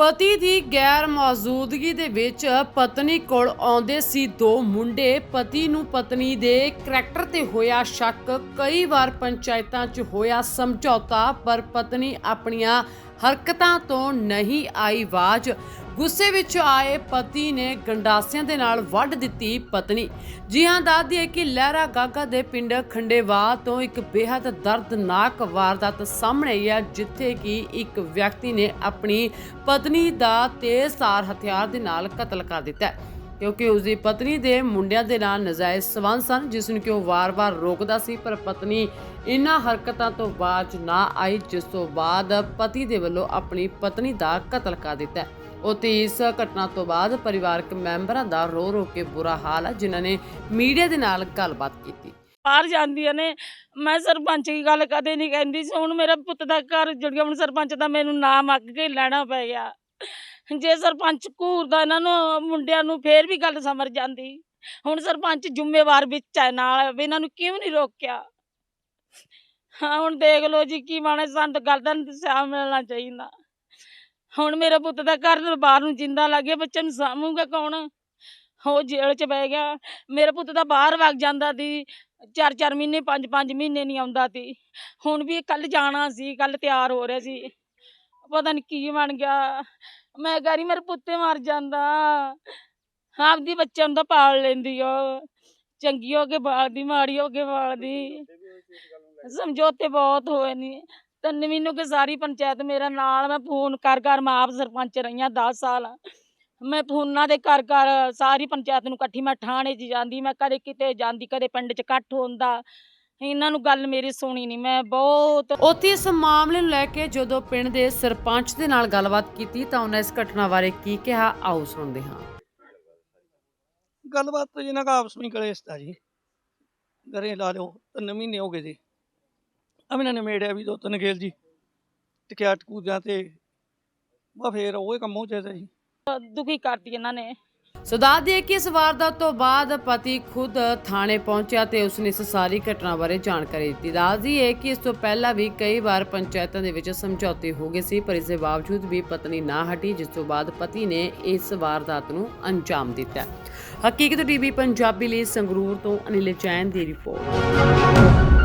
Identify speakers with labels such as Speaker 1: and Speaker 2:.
Speaker 1: ਪਤੀ ਦੀ ਗੈਰ ਮੌਜੂਦਗੀ ਦੇ ਵਿੱਚ ਪਤਨੀ ਕੋਲ ਆਉਂਦੇ ਸੀ ਦੋ ਮੁੰਡੇ। ਪਤੀ ਨੂੰ ਪਤਨੀ ਦੇ ਕਰੈਕਟਰ ਤੇ ਹੋਇਆ ਸ਼ੱਕ। ਕਈ ਵਾਰ ਪੰਚਾਇਤਾਂ 'ਚ ਹੋਇਆ ਸਮਝੌਤਾ, ਪਰ ਪਤਨੀ ਆਪਣੀਆਂ ਹਰਕਤਾਂ ਤੋਂ ਨਹੀਂ ਆਈ ਆਵਾਜ਼। ਗੁੱਸੇ ਵਿੱਚ ਆਏ ਪਤੀ ਨੇ ਗੰਡਾਸਿਆਂ ਦੇ ਨਾਲ ਵੱਢ ਦਿੱਤੀ ਪਤਨੀ। ਜੀ ਹਾਂ ਦੱਸਦੀ ਹੈ ਕਿ ਲਹਿਰਾ ਗਾਗਾ ਦੇ ਪਿੰਡ ਖੰਡੇਵਾ ਤੋਂ ਇੱਕ ਬੇहद ਦਰਦਨਾਕ ਵਾਰਦਾਤ ਸਾਹਮਣੇ ਆਈ ਹੈ, ਜਿੱਥੇ ਕਿ ਇੱਕ ਵਿਅਕਤੀ ਨੇ ਆਪਣੀ ਪਤਨੀ ਦਾ ਤੇਜ਼ਧਾਰ ਹਥਿਆਰ ਦੇ ਨਾਲ ਕਤਲ ਕਰ ਦਿੱਤਾ ਹੈ। ਕਿਉਂਕਿ ਉਸ ਦੀ ਪਤਨੀ ਦੇ ਮੁੰਡਿਆਂ ਦੇ ਨਾਲ ਨਜਾਇਜ਼ ਸਬੰਧ ਸਨ, ਜਿਸ ਨੂੰ ਕਿ ਉਹ ਵਾਰ-ਵਾਰ ਰੋਕਦਾ ਸੀ, ਪਰ ਪਤਨੀ ਇਨ੍ਹਾਂ ਹਰਕਤਾਂ ਤੋਂ ਬਾਅਦ ਨਾ ਆਈ, ਜਿਸ ਤੋਂ ਬਾਅਦ ਪਤੀ ਦੇ ਵੱਲੋਂ ਆਪਣੀ ਪਤਨੀ ਦਾ ਕਤਲ ਕਰ ਦਿੱਤਾ ਹੈ। ਉੱਥੇ ਇਸ ਘਟਨਾ ਤੋਂ ਬਾਅਦ ਪਰਿਵਾਰਕ ਮੈਂਬਰਾਂ ਦਾ ਰੋ ਰੋ ਕੇ ਬੁਰਾ ਹਾਲ ਹੈ ਜਿਨ੍ਹਾਂ ਨੇ ਮੀਡੀਆ ਦੇ ਨਾਲ ਗੱਲਬਾਤ ਕੀਤੀ
Speaker 2: ਬਾਹਰ ਜਾਂਦੀਆਂ ਨੇ, ਮੈਂ ਸਰਪੰਚ ਦੀ ਗੱਲ ਕਦੇ ਨਹੀਂ ਕਹਿੰਦੀ ਸੀ, ਹੁਣ ਮੇਰਾ ਪੁੱਤ ਦਾ ਘਰ ਜੁੜ ਗਿਆ ਹੁਣ ਸਰਪੰਚ ਦਾ ਮੈਨੂੰ ਨਾਮ ਅੱਗ ਕੇ ਲੈਣਾ ਪੈ ਗਿਆ ਜੇ ਸਰਪੰਚ ਘੂਰਦਾ ਇਹਨਾਂ ਨੂੰ, ਮੁੰਡਿਆਂ ਨੂੰ ਫੇਰ ਵੀ ਗੱਲ ਸਮਰ ਜਾਂਦੀ। ਹੁਣ ਸਰਪੰਚ ਜ਼ਿੰਮੇਵਾਰ ਵਿੱਚ ਹੈ ਨਾਲ, ਵੀ ਇਹਨਾਂ ਨੂੰ ਕਿਉਂ ਨਹੀਂ ਰੋਕਿਆ? ਹਾਂ, ਹੁਣ ਦੇਖ ਲਓ ਜੀ ਕੀ ਮਾਣੇ ਸਾਨੂੰ ਤਾਂ ਗੱਲ ਮਿਲਣਾ ਚਾਹੀਦਾ। ਹੁਣ ਮੇਰੇ ਪੁੱਤ ਦਾ ਘਰ ਬਾਹਰ ਨੂੰ ਜਿੰਦਾ ਲੱਗੇ ਬੱਚੇ ਨੂੰ ਸਾਂਭੂਗਾ ਕੌਣ? ਉਹ ਜੇਲ੍ਹ 'ਚ ਬਹਿ ਗਿਆ। ਮੇਰੇ ਪੁੱਤ ਦਾ ਬਾਹਰ ਵਗ ਜਾਂਦਾ ਸੀ। ਚਾਰ ਚਾਰ ਮਹੀਨੇ, ਪੰਜ ਪੰਜ ਮਹੀਨੇ ਨਹੀਂ ਆਉਂਦਾ ਸੀ। ਹੁਣ ਵੀ ਕੱਲ ਜਾਣਾ ਸੀ ਕੱਲ ਤਿਆਰ ਹੋ ਰਿਹਾ ਸੀ। ਪਤਾ ਨਹੀਂ ਕੀ ਬਣ ਗਿਆ। ਮੈਂ ਕਹ ਰਹੀ ਮੇਰੇ ਪੁੱਤੇ ਮਰ ਜਾਂਦਾ। ਆਪਦੀ ਬੱਚਿਆਂ ਨੂੰ ਤਾਂ ਪਾਲ ਲੈਂਦੀ ਉਹ ਚੰਗੀ ਹੋ ਕੇ ਬਾਲਦੀ, ਮਾੜੀ ਹੋ ਕੇ ਬਾਲਦੀ। ਸਮਝੌਤੇ ਬਹੁਤ ਹੋਏ ਨੇ। ਤਿੰਨ ਮਹੀਨੋਂ ਕੇ ਸਾਰੀ ਪੰਚਾਇਤ ਮੇਰਾ ਨਾਲ, ਮੈਂ ਫੋਨ ਕਰ ਕਰ, ਮੈਂ ਆਪ ਸਰਪੰਚ ਰਹੀਆਂ 10 ਸਾਲ। ਮੈਂ ਫੋਨਾਂ ਦੇ ਕਰ ਕਰ ਸਾਰੀ ਪੰਚਾਇਤ ਨੂੰ ਇਕੱਠੀ ਮੈਂ ਥਾਣੇ 'ਚ ਜਾਂਦੀ, ਮੈਂ ਕਦੇ ਕਿਤੇ ਜਾਂਦੀ, ਕਦੇ ਪਿੰਡ 'ਚ ਇਕੱਠ ਹੁੰਦਾ। ਇਹਨਾਂ ਨੂੰ ਗੱਲ ਮੇਰੀ ਸੁਣੀ ਨਹੀਂ ਮੈਂ ਬਹੁਤ
Speaker 1: ਉੱਥੇ ਇਸ ਮਾਮਲੇ ਨੂੰ ਲੈ ਕੇ ਜਦੋਂ ਪਿੰਡ ਦੇ ਸਰਪੰਚ ਦੇ ਨਾਲ ਗੱਲਬਾਤ ਕੀਤੀ ਤਾਂ ਉਹਨਾਂ ਇਸ ਘਟਨਾ ਬਾਰੇ ਕੀ ਕਿਹਾ ਆਓ ਸੁਣਦੇ ਹਾਂ।
Speaker 3: ਗੱਲਬਾਤ ਤਾਂ ਜਿਹਨਾਂ ਦਾ ਆਪਸ ਵਿੱਚ ਕਲੇਸ਼ ਤਾ ਜੀ। ਘਰੇ ਲਾ ਲਿਓ ਤਿੰਨ ਮਹੀਨੇ ਹੋ ਗਏ ਜੀ। ਅਮਿਨਾ ਨੇ ਮੇੜਿਆ ਵੀ ਦੋ ਤਿੰਨ ਗੇਲ ਜੀ ਟਕਿਆ ਟਕੂਦਿਆਂ ਤੇ ਬਾ ਫੇਰ ਉਹ ਹੀ ਕੰਮ ਹੋ ਜਾਂਦਾ ਜੀ।
Speaker 2: ਦੁਖੀ ਕਰਤੀ ਇਹਨਾਂ ਨੇ।
Speaker 1: ਸੋ ਦੱਸ ਦਈਏ ਕਿ ਇਸ ਵਾਰਦਾਤ ਤੋਂ ਬਾਅਦ ਪਤੀ ਖੁਦ ਥਾਣੇ ਪਹੁੰਚਿਆ ਤੇ ਉਸਨੇ ਇਸ ਸਾਰੀ ਘਟਨਾ ਬਾਰੇ ਜਾਣਕਾਰੀ ਦਿੱਤੀ। ਦੱਸ ਦਈਏ ਕਿ ਇਸ ਤੋਂ ਪਹਿਲਾਂ ਵੀ ਕਈ ਵਾਰ ਪੰਚਾਇਤਾਂ ਦੇ ਵਿੱਚ ਸਮਝੌਤੇ ਹੋ ਗਏ ਸੀ, ਪਰ ਇਸ ਦੇ ਬਾਵਜੂਦ ਵੀ ਪਤਨੀ ਨਾ ਹਟੀ, ਜਿਸ ਤੋਂ ਬਾਅਦ ਪਤੀ ਨੇ ਇਸ ਵਾਰਦਾਤ ਨੂੰ ਅੰਜਾਮ ਦਿੱਤਾ। ਹਕੀਕਤ ਟੀਵੀ ਪੰਜਾਬੀ ਲਈ ਸੰਗਰੂਰ ਤੋਂ ਅਨਿਲ ਚੈਨ ਦੀ ਰਿਪੋਰਟ।